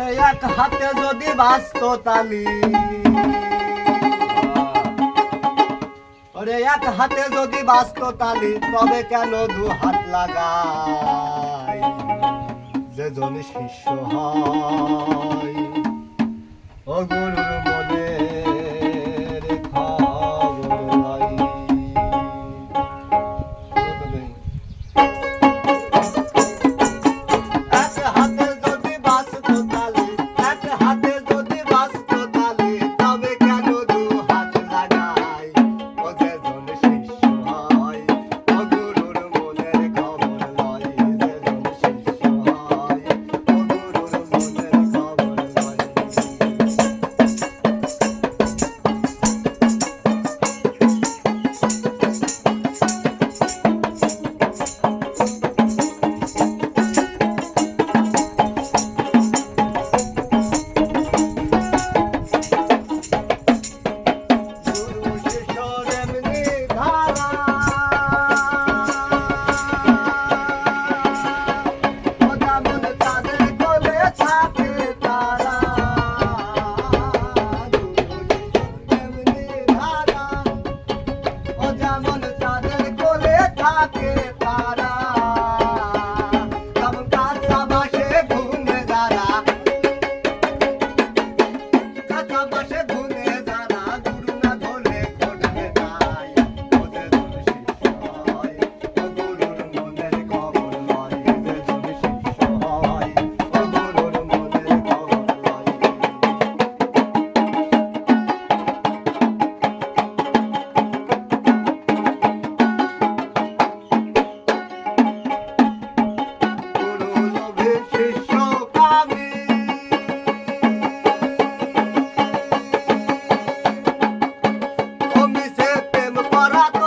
ওরে এক হাতে যদি বাস্ত তালি। ওরে, এক হাতে যদি বাস্ত তালি, তবে কেন দু হাত লাগাই? যে জমি শিষ্য হয়। ও যেমন তাদের কোলে থাকে। пора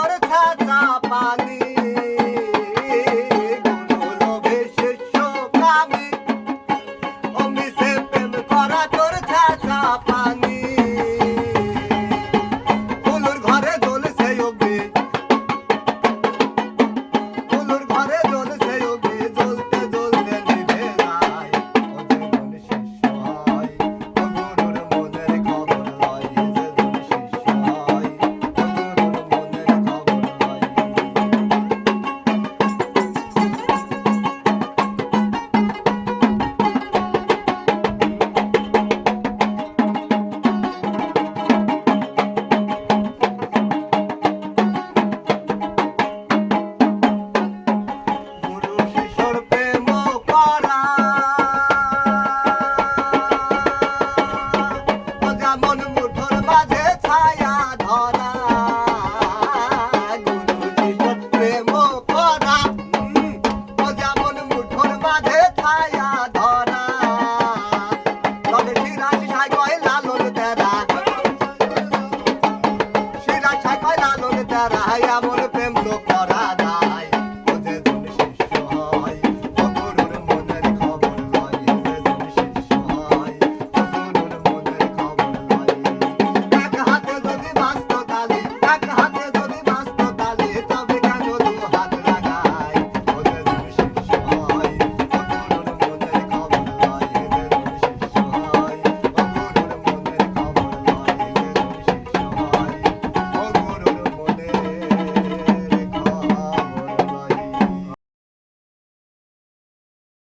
বেটার হাই আমল প্রেম লোক করা